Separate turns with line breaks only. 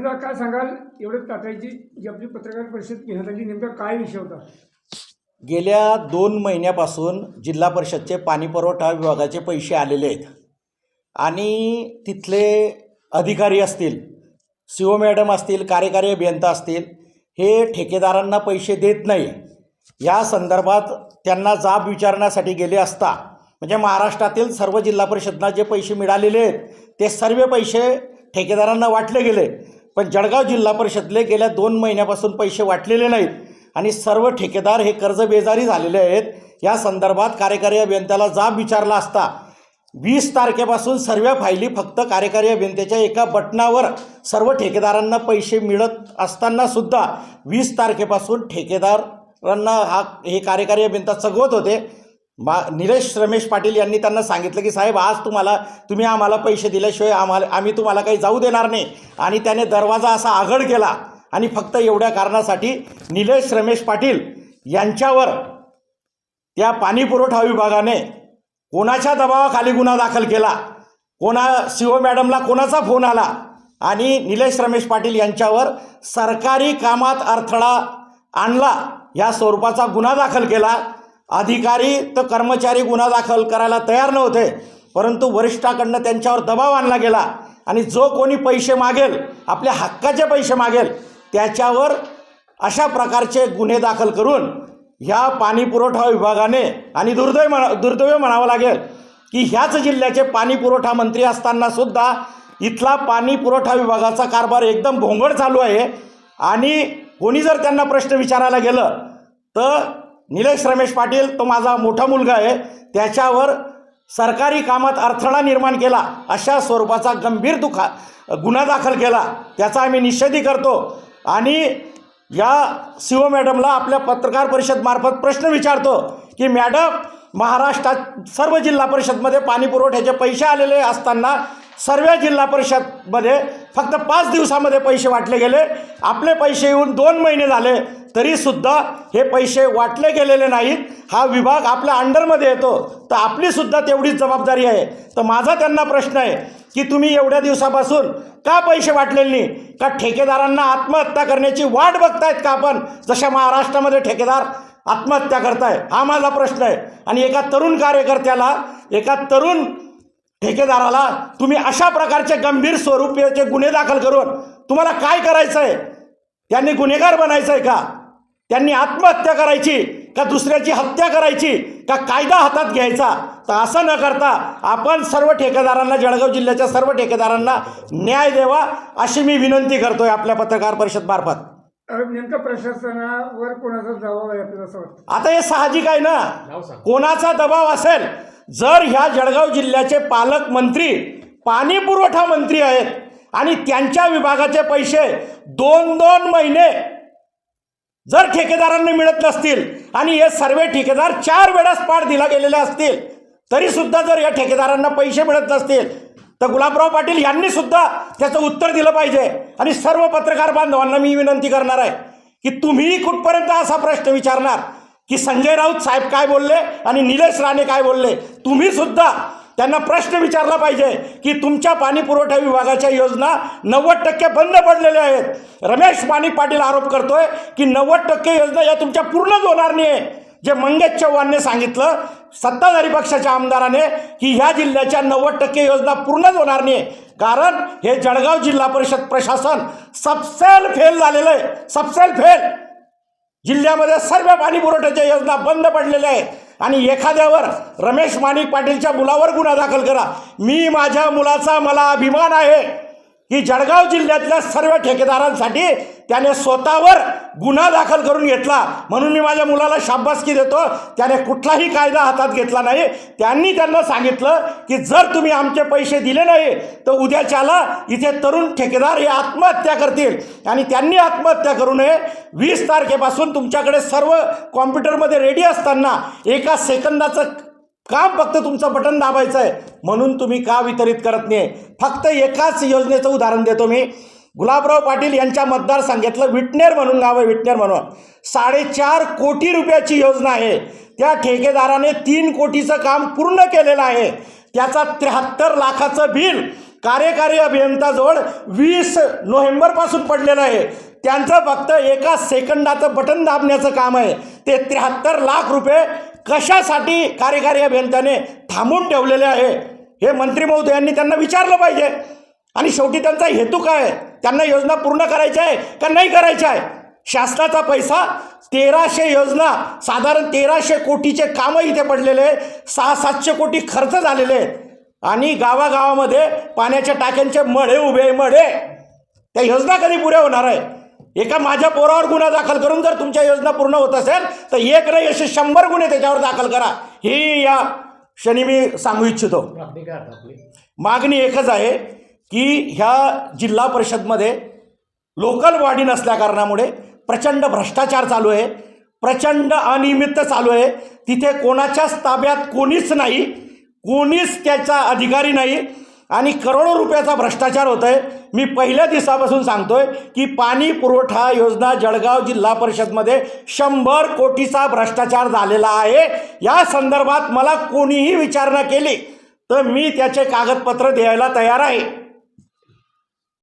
धर्मेंद्र काय सांगाल? एवढं टाटायची जी आपली पत्रकार परिषद घेण्यात आली नेमका काय विषय होता?
गेल्या दोन महिन्यापासून जिल्हा परिषदचे पाणी पुरवठा विभागाचे पैसे आलेले आहेत. आणि तिथले अधिकारी असतील सी ओ मॅडम असतील कार्यकारी अभियंता असतील हे ठेकेदारांना पैसे देत नाही. या संदर्भात त्यांना जाब विचारण्यासाठी गेले असता म्हणजे महाराष्ट्रातील सर्व जिल्हा परिषदना जे पैसे मिळालेले आहेत ते सर्व पैसे ठेकेदारांना वाटले गेले. पण जळगाव जिल्हा परिषदले गेल्या दोन महिन्यापासून पैसे वाटलेले नाहीत. आणि सर्व ठेकेदार हे कर्जबेजारी झालेले आहेत. या संदर्भात कार्यकारी अभियंत्याला जाब विचारला असता वीस तारखेपासून सर्व फायली फक्त कार्यकारी अभियंत्याच्या एका बटनावर सर्व ठेकेदारांना पैसे मिळत असताना सुद्धा वीस तारखेपासून ठेकेदारांना हा हे कार्यकारी अभियंता चगवत होते. मा निलेश रमेश पाटील यांनी त्यांना सांगितलं की साहेब आज तुम्हाला तुम्ही आम्हाला पैसे दिल्याशिवाय आम्हाला आम्ही तुम्हाला काही जाऊ देणार नाही. आणि त्याने दरवाजा असा आघड केला आणि फक्त एवढ्या कारणासाठी निलेश रमेश पाटील यांच्यावर त्या पाणी पुरवठा विभागाने कोणाच्या दबावाखाली गुन्हा दाखल केला? कोणा सीओ ओ मॅडमला कोणाचा फोन आला? आणि निलेश रमेश पाटील यांच्यावर सरकारी कामात अडथळा आणला या स्वरूपाचा गुन्हा दाखल केला. अधिकारी तर कर्मचारी गुन्हा दाखल करायला तयार नव्हते परंतु वरिष्ठाकडनं त्यांच्यावर दबाव आणला गेला आणि जो कोणी पैसे मागेल आपल्या हक्काचे पैसे मागेल त्याच्यावर अशा प्रकारचे गुन्हे दाखल करून ह्या पाणी पुरवठा विभागाने आणि दुर्दैव म्हणा दुर्दैव म्हणावं लागेल की ह्याच जिल्ह्याचे पाणी पुरवठा मंत्री असताना सुद्धा इथला पाणी पुरवठा विभागाचा कारभार एकदम भोंगड चालू आहे. आणि कोणी जर त्यांना प्रश्न विचारायला गेलं तर निलेश रमेश पाटील तो माझा मोठा मुलगा आहे. त्याच्यावर सरकारी कामात अडथळा निर्माण केला. अशा स्वरूपाचा गंभीर दुखा गुन्हा दाखल केला. त्याचा आम्ही निषेधही करतो. आणि या सी ओ मॅडमला आपल्या पत्रकार परिषदमार्फत प्रश्न विचारतो की मॅडम महाराष्ट्रात सर्व जिल्हा परिषदमध्ये पाणी पुरवठ्याचे पैसे आलेले असताना सर्व जिल्हा परिषदमध्ये फक्त पाच दिवसामध्ये पैसे वाटले गेले. आपले पैसे येऊन दोन महिने झाले. तरीसुद्धा हे पैसे वाटले गेलेले नाहीत. हा विभाग आपल्या अंडरमध्ये येतो. तर आपलीसुद्धा तेवढीच जबाबदारी आहे. तर माझा त्यांना प्रश्न आहे की तुम्ही एवढ्या दिवसापासून का पैसे वाटलेले नाही? का ठेकेदारांना आत्महत्या करण्याची वाट बघतायत का आपण? जशा महाराष्ट्रामध्ये ठेकेदार आत्महत्या करताय हा माझा प्रश्न आहे. आणि एका तरुण कार्यकर्त्याला एका तरुण ठेकेदाराला तुम्ही अशा प्रकारचे गंभीर स्वरूपाचे गुन्हे दाखल करून तुम्हाला काय करायचं आहे त्यांनी गुन्हेगार बनायचं आहे का? त्यांनी आत्महत्या करायची का दुसऱ्याची हत्या करायची का कायदा हातात घ्यायचा? तर असं न करता आपण सर्व ठेकेदारांना जळगाव जिल्ह्याच्या सर्व ठेकेदारांना न्याय द्यावा अशी मी विनंती करतोय आपल्या पत्रकार परिषद मार्फत.
नेमका प्रशासनावर कोणाचा दबाव आहे आपल्याला असं वाटतं?
आता हे साहजिक आहे ना? कोणाचा दबाव असेल? जर ह्या जळगाव जिल्ह्याचे पालकमंत्री पाणी पुरवठा मंत्री आहेत आणि त्यांच्या विभागाचे पैसे दोन दोन महिने जर ठेकेदारांना मिळत नसतील आणि हे सर्व ठेकेदार चार वेळास पाठ दिला गेलेले असतील तरी सुद्धा जर या ठेकेदारांना पैसे मिळत नसतील तर गुलाबराव पाटील यांनी सुद्धा त्याचं उत्तर दिलं पाहिजे. आणि सर्व पत्रकार बांधवांना मी विनंती करणार आहे की तुम्ही कुठपर्यंत असा प्रश्न विचारणार? की संजय राऊत साहेब काय बोलले आणि निलेश राणे काय बोलले? तुम्ही सुद्धा त्यांना प्रश्न विचारला पाहिजे की तुमच्या पाणी पुरवठा विभागाच्या योजना नव्वद टक्के बंद पडलेल्या आहेत. रमेश पाणी पाटील आरोप करतोय की नव्वद टक्के योजना या तुमच्या पूर्णच होणार नाही आहे जे मंगेश चव्हाणने सांगितलं सत्ताधारी पक्षाच्या आमदाराने की ह्या जिल्ह्याच्या नव्वद टक्के योजना पूर्णच होणार नाही कारण हे जळगाव जिल्हा परिषद प्रशासन सबसेल फेल झालेलं आहे. सबसेल फेल. जिल्ह्यामध्ये सर्व पाणी पुरवठ्याच्या योजना बंद पडलेल्या आहेत. आणि एखाद्यावर रमेश माणिक पाटीलच्या मुलावर गुन्हा दाखल करा. मी माझ्या मुलाचा मला अभिमान आहे. ही जळगाव जिल्ह्यातल्या सर्व ठेकेदारांसाठी त्याने स्वतःवर गुन्हा दाखल करून घेतला. म्हणून मी माझ्या मुलाला शाबासकी देतो. त्याने कुठलाही कायदा हातात घेतला नाही. त्यांनी त्यांना सांगितलं की जर तुम्ही आमचे पैसे दिले नाही तर उद्याच्याला इथे तरुण ठेकेदार हे आत्महत्या करतील. आणि त्यांनी आत्महत्या करू नये. वीस तारखेपासून तुमच्याकडे सर्व कॉम्प्युटरमध्ये रेडी असताना एका सेकंदाचं काम फक्त तुमचं बटन दाबायचं आहे म्हणून तुम्ही का वितरित करत नाही? फक्त एकाच योजनेचं उदाहरण देतो मी. गुलाबराव पाटील यांच्या मतदारसंघातलं विटनेर म्हणून गाव आहे विटनेर म्हणून. साडेचार कोटी रुपयाची योजना आहे. त्या ठेकेदाराने तीन कोटीचं काम पूर्ण केलेलं आहे. त्याचा त्र्याहत्तर लाखाचं बिल कार्यकारी अभियंताजवळ वीस नोव्हेंबरपासून पडलेलं आहे. त्यांचं फक्त एका सेकंदाचं बटन दाबण्याचं काम आहे. ते त्र्याहत्तर लाख रुपये कशासाठी कार्यकारी अभियंत्याने थांबून ठेवलेले आहे? हे मंत्री महोदयांनी त्यांना विचारलं पाहिजे. आणि शेवटी त्यांचा हेतू काय? त्यांना योजना पूर्ण करायच्या आहे का नाही करायच्या आहे? शासनाचा पैसा तेराशे योजना साधारण तेराशे कोटीचे कामं इथे पडलेले सहा सातशे कोटी खर्च झालेले आहेत. आणि गावागावामध्ये पाण्याच्या टाक्यांचे मढे उभे आहे, मढे. त्या योजना कधी पुऱ्या होणार आहे? एका माझ्या पोरावर गुन्हा दाखल करून जर तुमच्या योजना पूर्ण होत असेल तर एक नाही असे शंभर गुन्हे त्याच्यावर दाखल करा. ही या क्षणी मी सांगू इच्छितो. मागणी एकच आहे की ह्या जिल्हा परिषदमध्ये लोकल बॉडी नसल्या कारणामुळे प्रचंड भ्रष्टाचार चालू आहे प्रचंड अनियमित चालू आहे. तिथे कोणाच्याच ताब्यात कोणीच नाही कोणीच त्याचा अधिकारी नाही. आणि करोडो रुपयाचा भ्रष्टाचार होत आहे मी पहिल्या दिवसापासून सांगतोय की पाणी पुरवठा योजना जळगाव जिल्हा परिषदमध्ये शंभर कोटीचा भ्रष्टाचार झालेला आहे. या संदर्भात मला कोणीही विचारणा केली तर मी त्याचे कागदपत्र द्यायला तयार आहे.